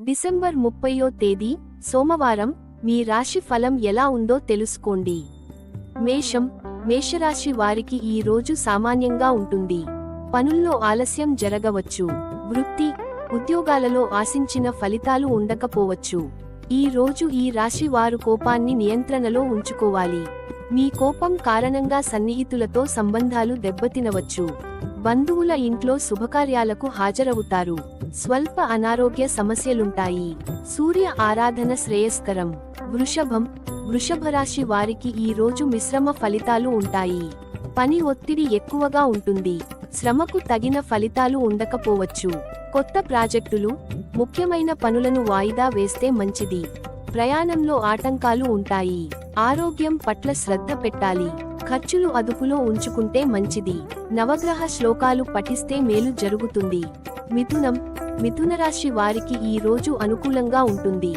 December ముప్పయో తేదీ సోమవారం మీ రాశి ఫలం ఎలా ఉందో తెలుసుకోండి. మేషం మేషరాశి వారికి ఈ రోజు సామాన్యంగా ఉంటుంది. పనుల్లో ఆలస్యం జరగవచ్చు. వృత్తి ఉద్యోగాలలో ఆశించిన ఫలితాలు ఉండకపోవచ్చు. ఈ రోజు ఈ రాశి వారు కోపాన్ని నియంత్రణలో ఉంచుకోవాలి. మీ కోపం కారణంగా సన్నిహితులతో సంబంధాలు దెబ్బతినవచ్చు. బంధువుల ఇంట్లో శుభకార్యాలకు హాజరవుతారు. స్వల్ప అనారోగ్య సమస్యలుంటాయి. సూర్య ఆరాధన శ్రేయస్కరం. వృషభం. వృషభ రాశి వారికి ఈ రోజు మిశ్రమ ఫలితాలు ఉంటాయి. పని ఒత్తిడి ఎక్కువగా ఉంటుంది. శ్రమకు తగిన ఫలితాలు ఉండకపోవచ్చు. కొత్త ప్రాజెక్టులు ముఖ్యమైన పనులను వాయిదా వేస్తే మంచిది. ప్రయాణంలో ఆటంకాలు ఉంటాయి. ఆరోగ్యం పట్ల శ్రద్ధ పెట్టాలి. ఖర్చులు అదుపులో ఉంచుకుంటే మంచిది. నవగ్రహ శ్లోకాలు పఠిస్తే మేలు జరుగుతుంది. మిథునం మిథున రాశి వారికి ఈ రోజు అనుకూలంగా ఉంటుంది.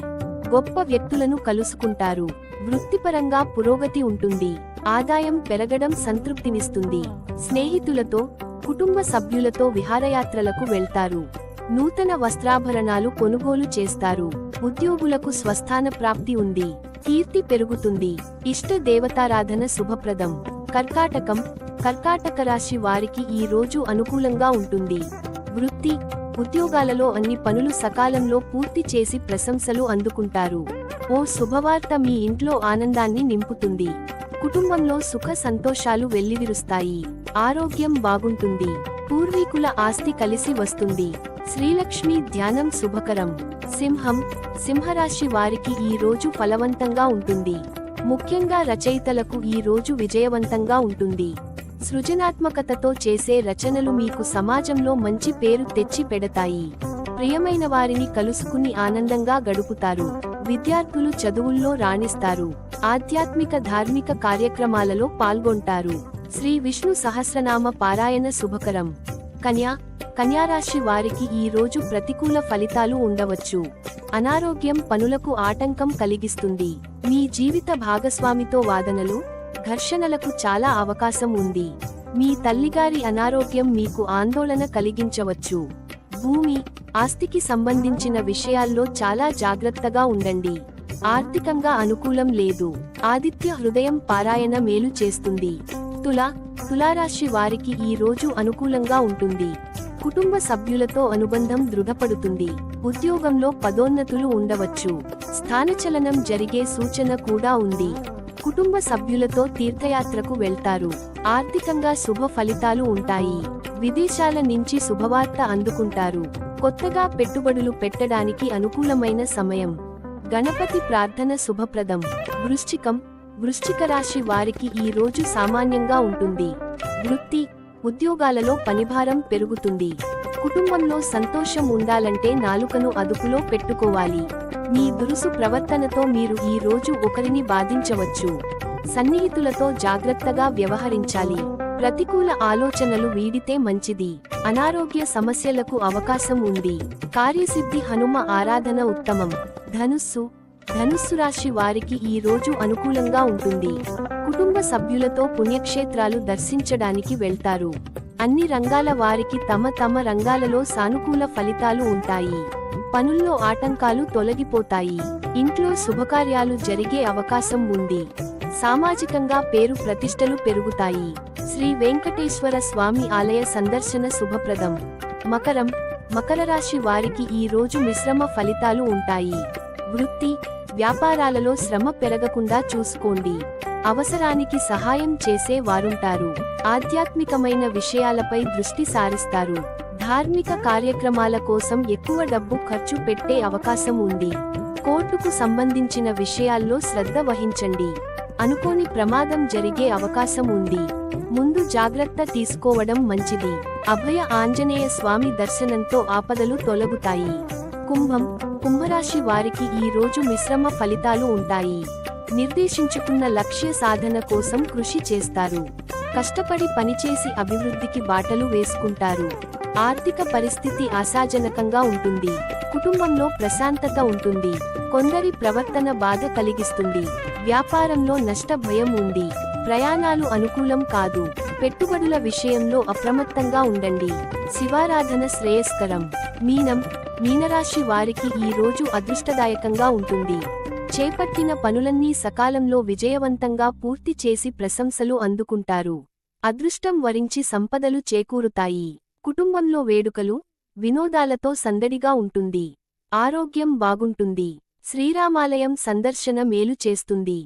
గొప్ప వ్యక్తులను కలుసుకుంటారు. వృత్తిపరంగా పురోగతి ఉంటుంది. ఆదాయం పెరగడం సంతృప్తినిస్తుంది. స్నేహితులతో కుటుంబ సభ్యులతో విహారయాత్రలకు వెళ్తారు. నూతన వస్త్రాభరణాలు కొనుగోలు చేస్తారు. ఉద్యోగులకు స్వస్థాన ప్రాప్తి ఉంది. కీర్తి పెరుగుతుంది. ఇష్ట దేవతారాధన శుభప్రదం. కర్కాటకం కర్కాటక రాశి వారికి ఈ రోజు అనుకూలంగా ఉంటుంది. వృత్తి ఉద్యోగాలలో అన్ని పనులు సకాలంలో పూర్తి చేసి ప్రశంసలు అందుకుంటారు. ఓ శుభవార్త మీ ఇంట్లో ఆనందాన్ని నింపుతుంది. కుటుంబంలో సుఖ సంతోషాలు వెల్లివిరుస్తాయి. ఆరోగ్యం బాగుంటుంది. పూర్వీకుల ఆస్తి కలిసి వస్తుంది. శ్రీలక్ష్మి ధ్యానం శుభకరం. సింహం సింహరాశి వారికి ఈ రోజు ఫలవంతంగా ఉంటుంది. ముఖ్యంగా రచయితలకు ఈ రోజు విజయవంతంగా ఉంటుంది. సృజనాత్మకతతో చేసే రచనలు మీకు సమాజంలో మంచి పేరు తెచ్చి పెడతాయి. ప్రియమైన వారిని కలుసుకుని ఆనందంగా గడుపుతారు. విద్యార్థులు చదువుల్లో రాణిస్తారు. ఆధ్యాత్మిక ధార్మిక కార్యక్రమాలలో పాల్గొంటారు. శ్రీ విష్ణు సహస్రనామ పారాయణ శుభకరం. కన్యా కన్యారాశి వారికి ఈ రోజు ప్రతికూల ఫలితాలు ఉండవచ్చు. అనారోగ్యం పనులకు ఆటంకం కలిగిస్తుంది. మీ జీవిత భాగస్వామితో వాదనలు ఘర్షణలకు చాలా అవకాశం ఉంది. మీ తల్లిగారి అనారోగ్యం మీకు ఆందోళన కలిగించవచ్చు. భూమి ఆస్తికి సంబంధించిన విషయాల్లో చాలా జాగ్రత్తగా ఉండండి. ఆర్థికంగా అనుకూలం లేదు. ఆదిత్య హృదయం పారాయణ మేలు చేస్తుంది. తుల తులారాశి వారికి ఈ రోజు అనుకూలంగా ఉంటుంది. కుటుంబ సభ్యులతో అనుబంధం దృఢపడుతుంది. ఉద్యోగంలో పదోన్నతులు ఉండవచ్చు. స్థానచలనం జరిగే సూచన కూడా ఉంది. కుటుంబ సభ్యులతో తీర్థయాత్రకు వెళ్తారు. ఆర్థికంగా శుభ ఫలితాలు ఉంటాయి. విదేశాల నుంచి శుభవార్త అందుకుంటారు. కొత్తగా పెట్టుబడులు పెట్టడానికి అనుకూలమైన సమయం. గణపతి ప్రార్థన శుభప్రదం. వృశ్చికం. వృశ్చిక రాశి వారికి ఈ రోజు సామాన్యంగా ఉంటుంది. వృత్తి ఉద్యోగాలలో పనిభారం పెరుగుతుంది. కుటుంబంలో సంతోషం ఉండాలంటే నాలుకను అదుపులో పెట్టుకోవాలి. మీ దురుసు ప్రవర్తనతో మీరు ఈ రోజు ఒకరిని బాధించవచ్చు. సన్నిహితులతో జాగ్రత్తగా వ్యవహరించాలి. ప్రతికూల ఆలోచనలు వీడితే మంచిది. అనారోగ్య సమస్యలకు అవకాశం ఉంది. కార్యసిద్ధి హనుమ ఆరాధన ఉత్తమం. ధనుస్సు ధనుస్సు రాశి వారికి ఈ రోజు అనుకూలంగా ఉంటుంది. కుటుంబ సభ్యులతో పుణ్యక్షేత్రాలు దర్శించడానికి వెళ్తారు. అన్ని రంగాల వారికి తమ తమ రంగాలలో సానుకూల ఫలితాలు ఉంటాయి. పనుల్లో ఆటంకాలు తొలగిపోతాయి. ఇంట్లో శుభకార్యాలు జరిగే అవకాశం ఉంది. సామాజికంగా పేరు ప్రతిష్టలు పెరుగుతాయి. శ్రీ వెంకటేశ్వర స్వామి ఆలయ సందర్శన శుభప్రదం. మకరం మకర రాశి వారికి ఈ రోజు మిశ్రమ ఫలితాలు ఉంటాయి. వృత్తి వ్యాపారాలలో శ్రమ పెరగకుండా చూసుకోండి. అవసరానికి సహాయం చేసే వారుంటారు. ఆధ్యాత్మికమైన విషయాలపై దృష్టి సారిస్తారు. ధార్మిక కార్యక్రమాల కోసం ఎక్కువ డబ్బు ఖర్చు పెట్టే అవకాశం ఉంది. కోర్టుకు సంబంధించిన విషయాల్లో శ్రద్ధ వహించండి. అనుకోని ప్రమాదం జరిగే అవకాశం ఉంది. ముందు జాగ్రత్త తీసుకోవడం మంచిది. అభయ ఆంజనేయ స్వామి దర్శనంతో ఆపదలు తొలగుతాయి. కుంభం కుంభరాశి వారికి ఈ రోజు మిశ్రమ ఫలితాలు ఉంటాయి. నిర్దేశించుకున్న లక్ష్య సాధన కోసం కృషి చేస్తారు. కష్టపడి పనిచేసి అభివృద్ధికి బాటలు వేసుకుంటారు. ఆర్థిక పరిస్థితి ఆశాజనకంగా ఉంటుంది. కుటుంబంలో ప్రశాంతత ఉంటుంది. కొందరి ప్రవర్తన బాధ కలిగిస్తుంది. వ్యాపారంలో నష్ట భయం ఉంది. ప్రయాణాలు అనుకూలం కాదు. పెట్టుబడుల విషయంలో అప్రమత్తంగా ఉండండి. శివారాధన శ్రేయస్కరం. మీనం మీనరాశి వారికి ఈ రోజు అదృష్టదాయకంగా ఉంటుంది. చేపట్టిన పనులన్నీ సకాలంలో విజయవంతంగా పూర్తి చేసి ప్రశంసలు అందుకుంటారు. అదృష్టం వరించి సంపదలు చేకూరుతాయి. కుటుంబంలో వేడుకలు వినోదాలతో సందడిగా ఉంటుంది. ఆరోగ్యం బాగుంటుంది. శ్రీరామాలయం సందర్శన మేలు చేస్తుంది.